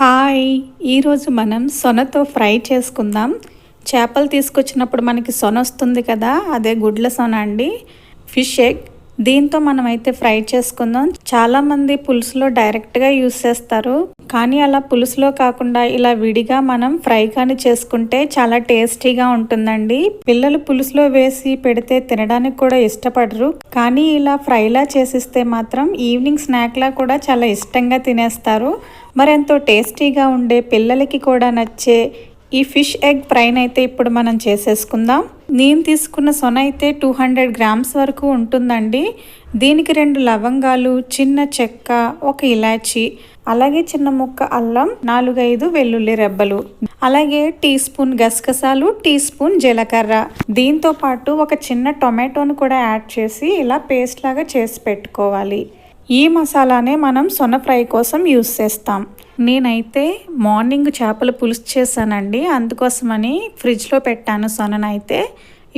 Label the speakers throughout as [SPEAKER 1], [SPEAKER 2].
[SPEAKER 1] Hi. ఈరోజు మనం సొనతో fry చేసుకుందాం. చేపలు తీసుకొచ్చినప్పుడు మనకి సొన వస్తుంది కదా అదే గుడ్ల సొన అండి. Fish egg. దీంతో మనం అయితే ఫ్రై చేసుకుందాం. చాలామంది పులుసులో డైరెక్ట్గా యూస్ చేస్తారు. కానీ అలా పులుసులో కాకుండా ఇలా విడిగా మనం ఫ్రై కానీ చేసుకుంటే చాలా టేస్టీగా ఉంటుందండి. పిల్లలు పులుసులో వేసి పెడితే తినడానికి కూడా ఇష్టపడరు. కానీ ఇలా ఫ్రైలా చేసిస్తే మాత్రం ఈవినింగ్ స్నాక్లా కూడా చాలా ఇష్టంగా తినేస్తారు. మరెంతో టేస్టీగా ఉండే పిల్లలకి కూడా నచ్చే ఈ ఫిష్ ఎగ్ ఫ్రైన్ అయితే ఇప్పుడు మనం చేసేసుకుందాం. నేను తీసుకున్న సొన అయితే టూ హండ్రెడ్ గ్రామ్స్ వరకు ఉంటుందండి. దీనికి రెండు లవంగాలు చిన్న చెక్క ఒక ఇలాచి అలాగే చిన్న ముక్క అల్లం నాలుగైదు వెల్లుల్లి రెబ్బలు అలాగే టీ స్పూన్ గసగసాలు టీ స్పూన్ జీలకర్ర. దీంతో పాటు ఒక చిన్న టొమాటోను కూడా యాడ్ చేసి ఇలా పేస్ట్ లాగా చేసి పెట్టుకోవాలి. ఈ మసాలానే మనం సొన ఫ్రై కోసం యూస్ చేస్తాం. నేనైతే మార్నింగ్ చేపల పులుసు చేశానండి. అందుకోసమని ఫ్రిడ్జ్లో పెట్టాను సొననైతే.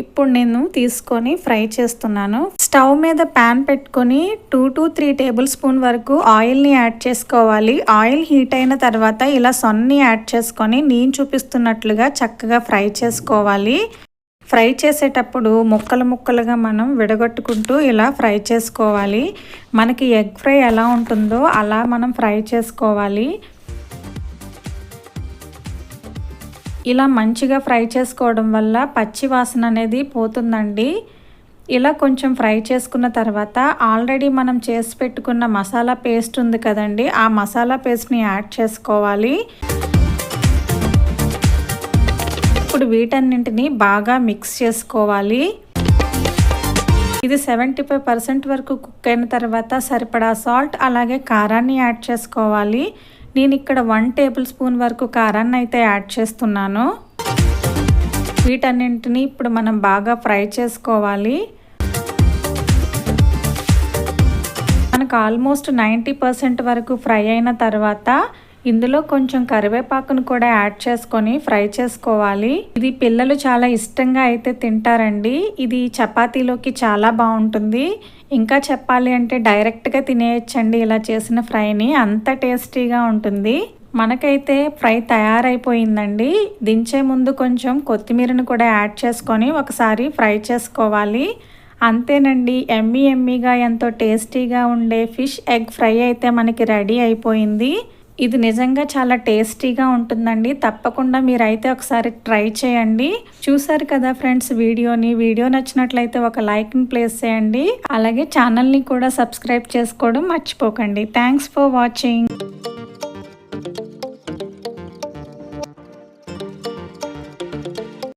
[SPEAKER 1] ఇప్పుడు నేను తీసుకొని ఫ్రై చేస్తున్నాను. స్టవ్ మీద ప్యాన్ పెట్టుకొని two to three tablespoon వరకు ఆయిల్ని యాడ్ చేసుకోవాలి. ఆయిల్ హీట్ అయిన తర్వాత ఇలా సొన్ని యాడ్ చేసుకొని నేను చూపిస్తున్నట్లుగా చక్కగా ఫ్రై చేసుకోవాలి. ఫ్రై చేసేటప్పుడు ముక్కలు ముక్కలుగా మనం విడగొట్టుకుంటూ ఇలా ఫ్రై చేసుకోవాలి. మనకి ఎగ్ ఫ్రై ఎలా ఉంటుందో అలా మనం ఫ్రై చేసుకోవాలి. ఇలా మంచిగా ఫ్రై చేసుకోవడం వల్ల పచ్చి వాసన అనేది పోతుందండి. ఇలా కొంచెం ఫ్రై చేసుకున్న తర్వాత ఆల్రెడీ మనం చేసి పెట్టుకున్న మసాలా పేస్ట్ ఉంది కదండి ఆ మసాలా పేస్ట్ని యాడ్ చేసుకోవాలి. ఇప్పుడు వీటన్నింటిని బాగా మిక్స్ చేసుకోవాలి. ఇది సెవెంటీ ఫైవ్ పర్సెంట్ వరకు కుక్ అయిన తర్వాత సరిపడా సాల్ట్ అలాగే కారాన్ని యాడ్ చేసుకోవాలి. నేను ఇక్కడ వన్ టేబుల్ స్పూన్ వరకు కారాన్ని అయితే యాడ్ చేస్తున్నాను. వీటన్నింటినీ ఇప్పుడు మనం బాగా ఫ్రై చేసుకోవాలి. మనకు ఆల్మోస్ట్ నైంటీ పర్సెంట్ వరకు ఫ్రై అయిన తర్వాత ఇందులో కొంచెం కరివేపాకును కూడా యాడ్ చేసుకొని ఫ్రై చేసుకోవాలి. ఇది పిల్లలు చాలా ఇష్టంగా అయితే తింటారండి. ఇది చపాతీలోకి చాలా బాగుంటుంది. ఇంకా చెప్పాలి అంటే డైరెక్ట్గా తినేయచ్చండి ఇలా చేసిన ఫ్రైని. అంత టేస్టీగా ఉంటుంది. మనకైతే ఫ్రై తయారైపోయిందండి. దించే ముందు కొంచెం కొత్తిమీరను కూడా యాడ్ చేసుకొని ఒకసారి ఫ్రై చేసుకోవాలి. అంతేనండి ఎమ్మీ ఎమ్మీగా ఎంతో టేస్టీగా ఉండే ఫిష్ ఎగ్ ఫ్రై అయితే మనకి రెడీ అయిపోయింది. ఇది నిజంగా చాలా టేస్టీగా ఉంటుందండి. తప్పకుండా మీరైతే ఒకసారి ట్రై చేయండి. చూసారు కదా ఫ్రెండ్స్ వీడియోని? వీడియో నచ్చినట్లయితే ఒక లైక్ని ప్లేస్ చేయండి. అలాగే ఛానల్ని కూడా సబ్స్క్రైబ్ చేసుకోవడం మర్చిపోకండి. Thanks for watching.